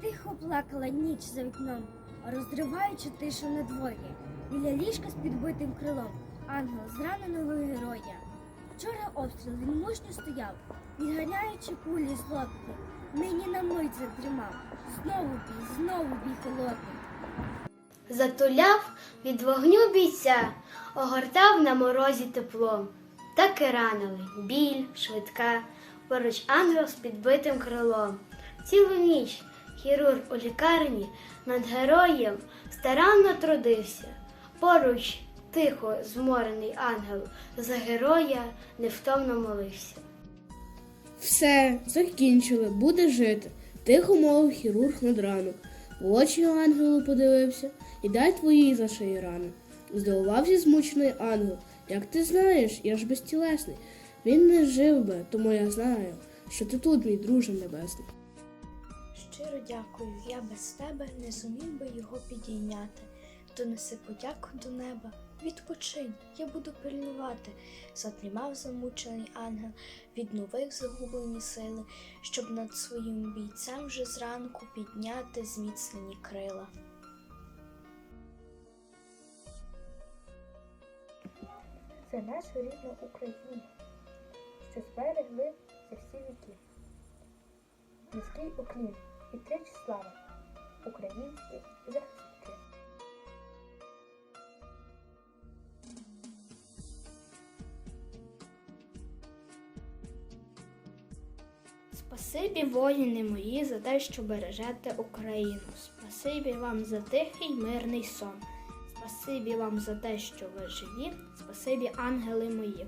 Тихо плакала ніч за вікном, розриваючи тишу на дворі. Біля ліжка з підбитим крилом, ангел зраненого героя. Вчора обстріл він мужньо стояв, відганяючи кулі злобки. Нині на мить задрімав. Знову бій, знову бій холодний. Затуляв від вогню бійця, огортав на морозі теплом. Так і ранили біль, швидка, поруч ангел з підбитим крилом. Цілу ніч хірург у лікарні над героєм старанно трудився. Поруч тихо зморений ангел за героя невтомно молився. Все, закінчили, буде жити. Тихо мовив хірург над рану. В очі ангелу подивився і дай твої за шиї рани. Здивувався змучений ангел. Як ти знаєш, я ж безтілесний. Він не жив би, тому я знаю, що ти тут, мій друже небесний. Щиро дякую, я без тебе не зумів би його підійняти. Донеси подяку до неба, відпочинь, я буду пильнувати. Задрімав замучений ангел, відновив загублені сили, щоб над своїм бійцем вже зранку підняти зміцнені крила. Це наша рідна Україна, що зберегли за всі віки. Низький уклін слава українські захисники. Спасибі, воїни мої, за те, що бережете Україну. Спасибі вам за тихий мирний сон. Спасибі вам за те, що ви живі. Спасибі, ангели мої.